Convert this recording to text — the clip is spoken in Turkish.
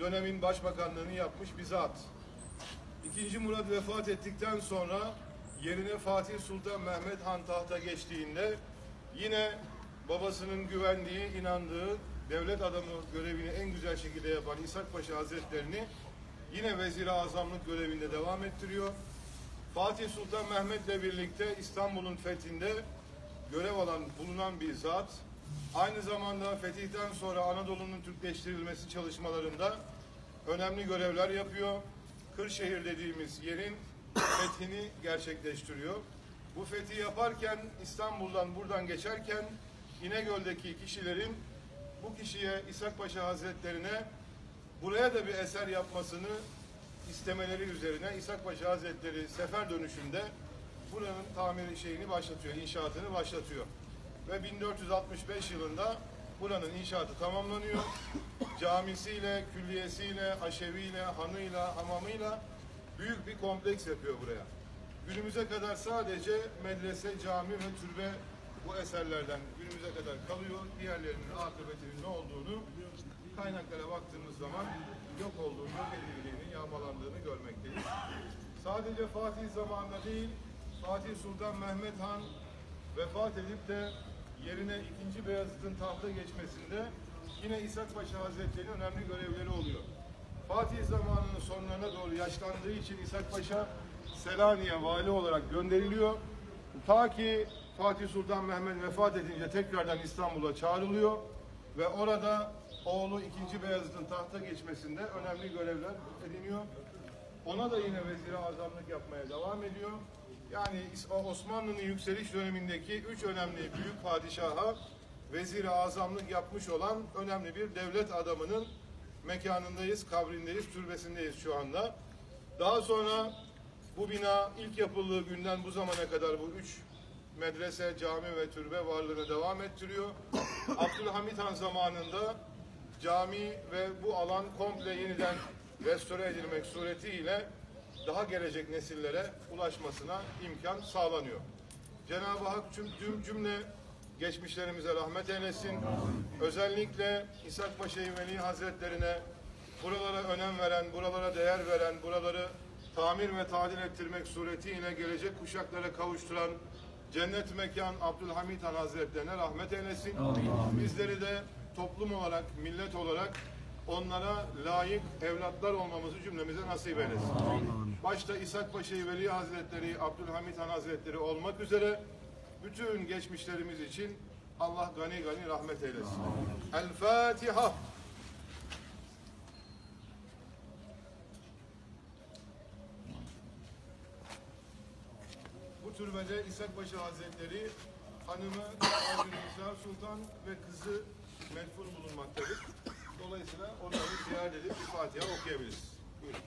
dönemin başbakanlığını yapmış bir zat. İkinci Murat vefat ettikten sonra yerine Fatih Sultan Mehmet Han tahta geçtiğinde yine babasının güvendiği, inandığı devlet adamı görevini en güzel şekilde yapan İshak Paşa Hazretlerini yine Vezir-i Azamlık görevinde devam ettiriyor. Fatih Sultan Mehmet'le birlikte İstanbul'un fethinde görev alan bulunan bir zat. Aynı zamanda fetihten sonra Anadolu'nun Türkleştirilmesi çalışmalarında önemli görevler yapıyor. Kırşehir dediğimiz yerin fethini gerçekleştiriyor. Bu fethi yaparken İstanbul'dan buradan geçerken İnegöl'deki kişilerin bu kişiye İshak Paşa Hazretlerine buraya da bir eser yapmasını istemeleri üzerine İshak Paşa Hazretleri sefer dönüşünde buranın tamiri şeyini başlatıyor, inşaatını başlatıyor. Ve 1465 yılında buranın inşaatı tamamlanıyor. Camisiyle, külliyesiyle, aşeviyle, hanıyla, hamamıyla büyük bir kompleks yapıyor buraya. Günümüze kadar sadece medrese, cami ve türbe bu eserlerden günümüze kadar kalıyor. Diğerlerinin akıbetinin ne olduğunu kaynaklara baktığımız zaman yok olduğunu, yok edildiğini, yağmalandığını görmekteyiz. Sadece Fatih zamanında değil, Fatih Sultan Mehmet Han vefat edip de yerine 2. Beyazıt'ın tahta geçmesinde yine İshak Paşa Hazretleri'nin önemli görevleri oluyor. Fatih zamanının sonlarına doğru yaşlandığı için İshak Paşa Selanik'e vali olarak gönderiliyor. Ta ki Fatih Sultan Mehmet vefat edince tekrardan İstanbul'a çağrılıyor ve orada oğlu 2. Beyazıt'ın tahta geçmesinde önemli görevler ediniyor. Ona da yine vezir azamlık yapmaya devam ediyor. Yani Osmanlı'nın yükseliş dönemindeki üç önemli büyük padişaha vezir azamlık yapmış olan önemli bir devlet adamının mekanındayız, kabrindeyiz, türbesindeyiz şu anda. Daha sonra bu bina ilk yapıldığı günden bu zamana kadar bu üç medrese, cami ve türbe varlığını devam ettiriyor. Abdülhamit Han zamanında cami ve bu alan komple yeniden restore edilmek suretiyle daha gelecek nesillere ulaşmasına imkan sağlanıyor. Cenab-ı Hak tüm, cümle geçmişlerimize rahmet eylesin. Özellikle İshak Paşa-i Veli Hazretlerine buralara önem veren, buralara değer veren, buraları tamir ve tadil ettirmek suretiyle gelecek kuşaklara kavuşturan cennet mekan Abdülhamit Han Hazretlerine rahmet eylesin. Bizleri de toplum olarak, millet olarak onlara layık evlatlar olmamızı cümlemize nasip eylesin. Başta İshak Paşa-i Veli Hazretleri, Abdülhamit Han Hazretleri olmak üzere bütün geçmişlerimiz için Allah gani gani rahmet eylesin. El Fatiha. Bu türbede İshak Paşa Hazretleri hanımı Nisa Sultan ve kızı medfun bulunmaktadır. Dolayısıyla onları ziyaret edip bir Fatiha okuyabiliriz. Buyurun.